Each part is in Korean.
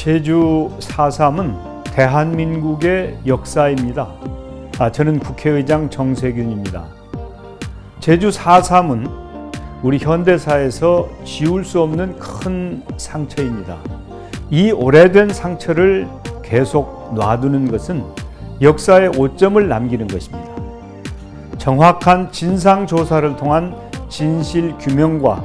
제주 4.3은 대한민국의 역사입니다. 아, 저는 국회의장 정세균입니다. 제주 4.3은 우리 현대사에서 지울 수 없는 큰 상처입니다. 이 오래된 상처를 계속 놔두는 것은 역사의 오점을 남기는 것입니다. 정확한 진상 조사를 통한 진실 규명과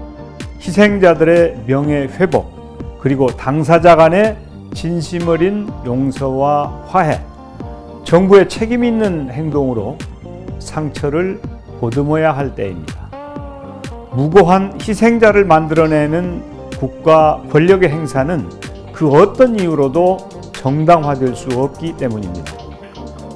희생자들의 명예 회복 그리고 당사자 간의 진심 어린 용서와 화해 정부의 책임 있는 행동으로 상처를 보듬어야 할 때입니다. 무고한 희생자를 만들어내는 국가 권력의 행사는 그 어떤 이유로도 정당화될 수 없기 때문입니다.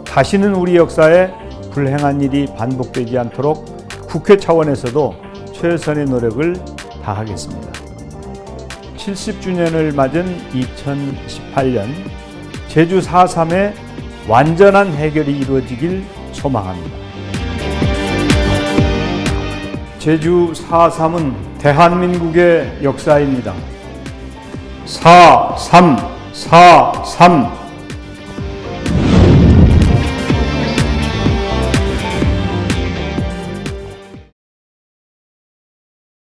다시는 우리 역사에 불행한 일이 반복되지 않도록 국회 차원에서도 최선의 노력을 다하겠습니다. 70주년을 맞은 2018년 제주 4.3의 완전한 해결이 이루어지길 소망합니다. 제주 4.3은 대한민국의 역사입니다. 4.3, 4.3